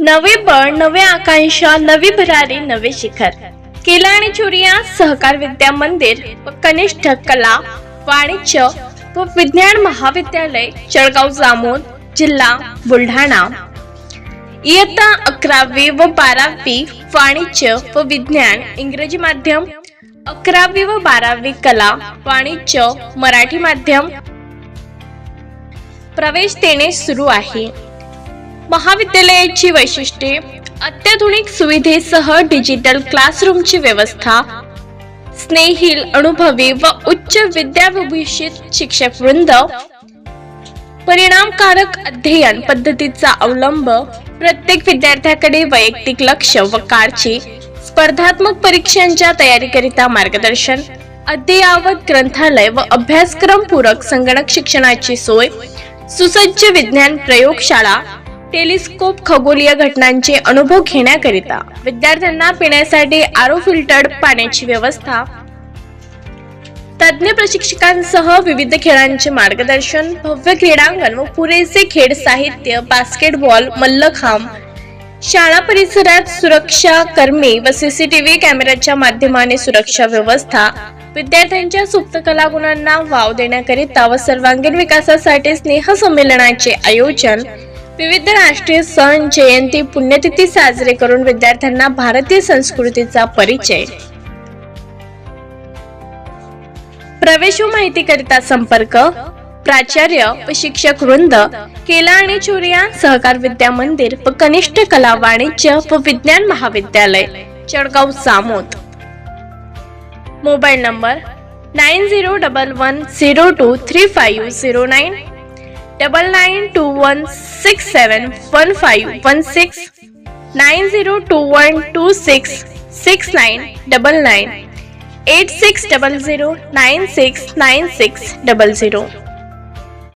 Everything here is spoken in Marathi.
नवे बळ नवे आकांक्षा नवी भरारी नवे शिखर. केला आणि चुरिया सहकार विद्या मंदिर व कनिष्ठ कला वाणिज्य व विज्ञान महाविद्यालय जळगाव जामोद जिल्हा बुलढाणा. इयत्ता अकरावी व बारावी वाणिज्य व विज्ञान इंग्रजी माध्यम. अकरावी व बारावी कला वाणिज्य मराठी माध्यम. प्रवेश देणे सुरू आहे. महाविद्यालयाची वैशिष्ट्ये अत्याधुनिक सुविधेसह डिजिटल क्लासरूमची व्यवस्था स्नेहील अनुभवी व उच्च विद्याविभूषित शिक्षक वृंद परिणामकारक अध्ययन पद्धतीचा अवलंब प्रत्येक विद्यार्थ्याकडे वैयक्तिक लक्ष व कारची स्पर्धात्मक परीक्षांच्या तयारीकरिता मार्गदर्शन अद्ययावत ग्रंथालय व अभ्यासक्रम पूरक संगणक शिक्षणाची सोय सुसज्ज विज्ञान प्रयोगशाळा टेलिस्कोप खगोलीय घटनांचे अनुभव घेण्याकरिता विद्यार्थ्यांना पिण्यासाठी आरो फिल्टर्ड पाण्याची व्यवस्था तज्ज्ञ प्रशिक्षकांसह विविध खेळांचे मार्गदर्शन भव्य क्रीडांगण व पुरेसे खेळ साहित्य बास्केटबॉल मल्लखांब शाळा परिसरात सुरक्षा कर्मी व सीसीटीव्ही कॅमेऱ्याच्या माध्यमाने सुरक्षा व्यवस्था विद्यार्थ्यांच्या सुप्त कलागुणांना वाव देण्याकरिता व सर्वांगीण विकासासाठी स्नेह संमेलनाचे आयोजन विविध राष्ट्रीय सण जयंती पुण्यतिथी साजरे करून विद्यार्थ्यांना भारतीय संस्कृतीचा परिचय. प्रवेश माहिती माहितीकरिता संपर्क प्राचार्य व शिक्षक वृंद केला आणि चोरिया सहकार विद्या मंदिर व कनिष्ठ कला वाणिज्य व विज्ञान महाविद्यालय Chadgaon Samod. Mobile number nine zero double one zero two three five zero nine double nine two one six seven one five one six nine zero two one two six six nine double nine eight six double zero nine six nine six double zero